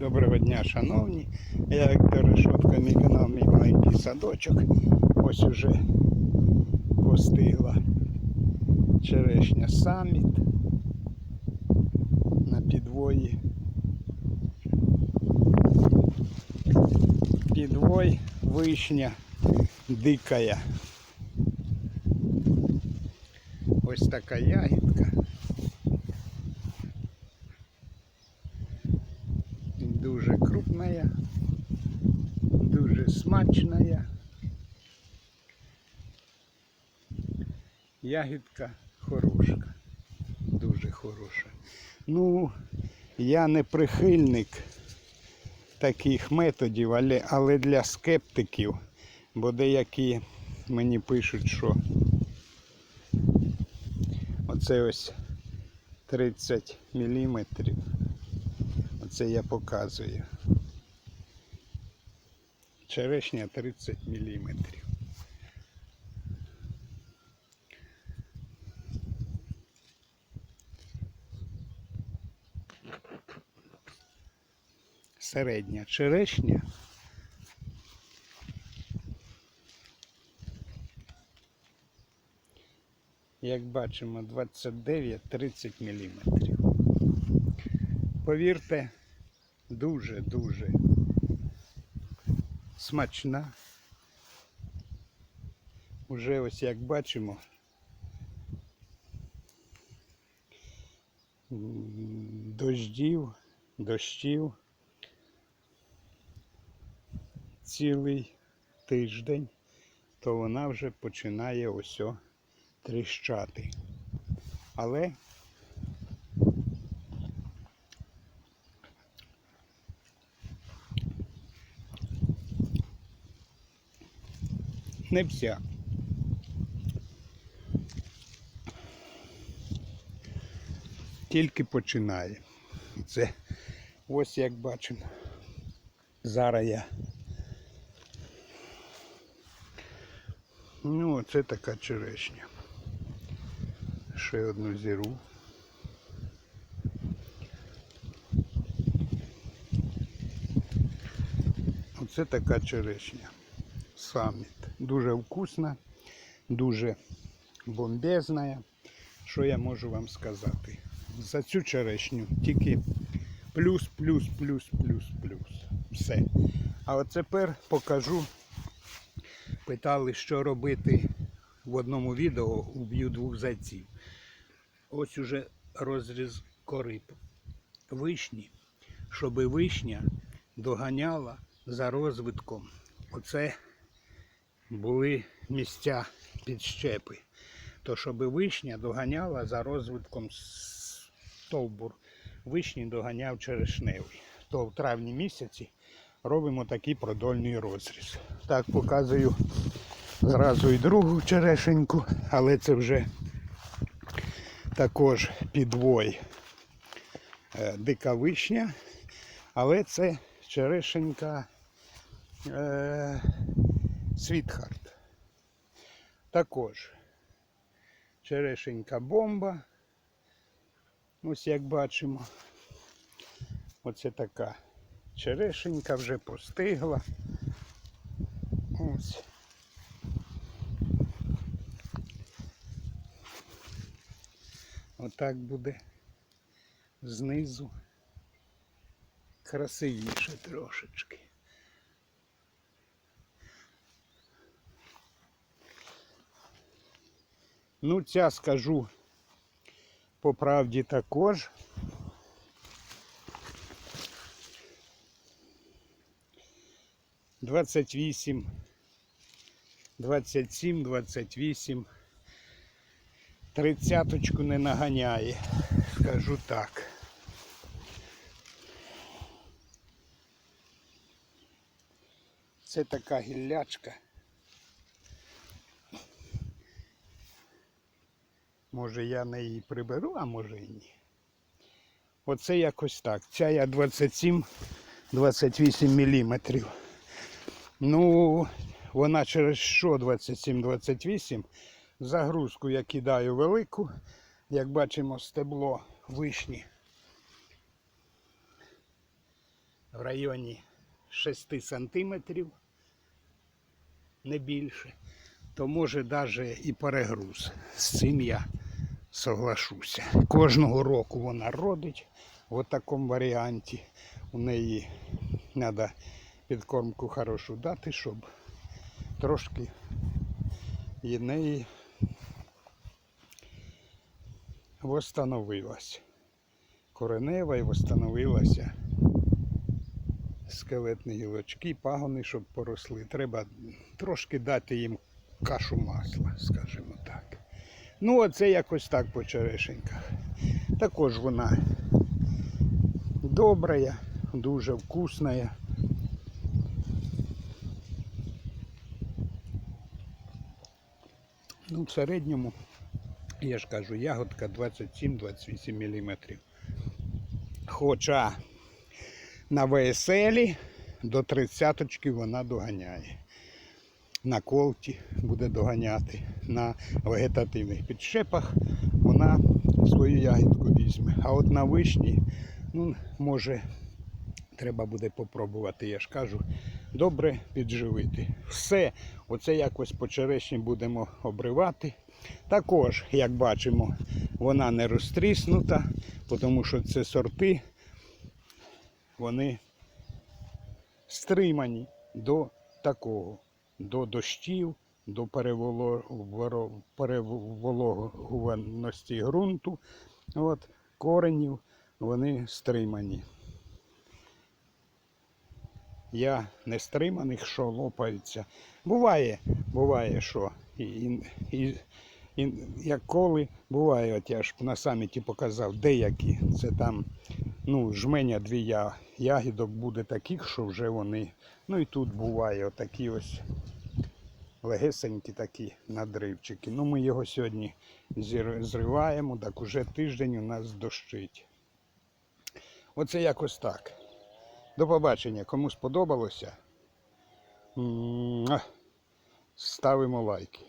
Доброго дня, шановні. Я Віктор Решотко, мій канал, мій маленький садочок. Ось уже постигла черешня саміт на підвої. Підвой вишня дикая. Ось така ягідка. Крупная, дуже смачная. Ягідка хороша, дуже хороша. Ну, я не прихильник таких методів, але, але для скептиків, бо деякі мені пишуть, що оце ось 30 міліметрів. Оце я показую. Черешня 30 міліметрів. Середня черешня. Як бачимо, 29-30 міліметрів. Повірте, дуже-дуже смачна. Уже ось як бачимо. Дождів, дощів цілий тиждень, то вона вже починає ось тріщати. Але не вся. Тільки починає. Це ось як бачимо. Зараз я. Ну, це така черешня. Ще одну зіру. Оце така черешня. Саміт. Дуже вкусна, дуже бомбезна. Що я можу вам сказати? За цю черешню тільки плюс, плюс, плюс, плюс, плюс. Все. А от тепер покажу. Питали, що робити в одному відео уб'ю двох зайців. Ось уже розріз кори вишні, щоб вишня доганяла за розвитком. Оце були місця підщепи. То щоб вишня доганяла за розвитком стовбур. Вишні доганяв черешневий. То в травні місяці робимо такий продольний розріз. Так показую зразу і другу черешеньку, але це вже також підвой е, дика вишня, але це черешенька е, Світхарт. Також черешенька бомба. Ось як бачимо. Оце така черешенька вже постигла. Ось. Отак буде знизу красивіше трошечки. Ну, ця скажу по правді також. Двадцять вісім, двадцять сім, двадцять вісім. Тридцяточку не наганяє, скажу так. Це така гіллячка. Може я не її приберу, а може і ні. Оце якось так. Ця я 27-28 міліметрів. Ну, вона через що 27-28? Загрузку я кидаю велику. Як бачимо, стебло вишні в районі 6 сантиметрів, не більше, то може навіть і перегруз. З цим я соглашуся. Кожного року вона родить в такому варіанті. У неї треба підкормку хорошу дати, щоб трошки і неї восстановилась. Коренева і восстановилася скелетні гілочки, пагони, щоб поросли. Треба трошки дати їм кашу масла, скажімо так. Ну, оце якось так по черешеньках. Також вона добрая, дуже вкусная. Ну, в середньому, я ж кажу, ягодка 27-28 мм. Хоча на ВСЛі до 30 вона доганяє. На колті буде доганяти. На вегетативних підшепах вона свою ягідку візьме. А от на вишні, ну, може, треба буде попробувати, я ж кажу, добре підживити. Все, оце якось по черешні будемо обривати. Також, як бачимо, вона не розтріснута, тому що це сорти, вони стримані до такого, до дощів, до перевологуваності ґрунту, от, коренів, вони стримані. Я не стриманих, що лопаються. Буває, буває, що і, і, і, як коли буває, от я ж на саміті показав, деякі. Це там ну, жменя дві я, ягідок буде таких, що вже вони. Ну і тут буває отакі ось легесенькі такі надривчики. Ну ми його сьогодні зриваємо, так уже тиждень у нас дощить. Оце якось так. До побачення. Кому сподобалося, ставимо лайки.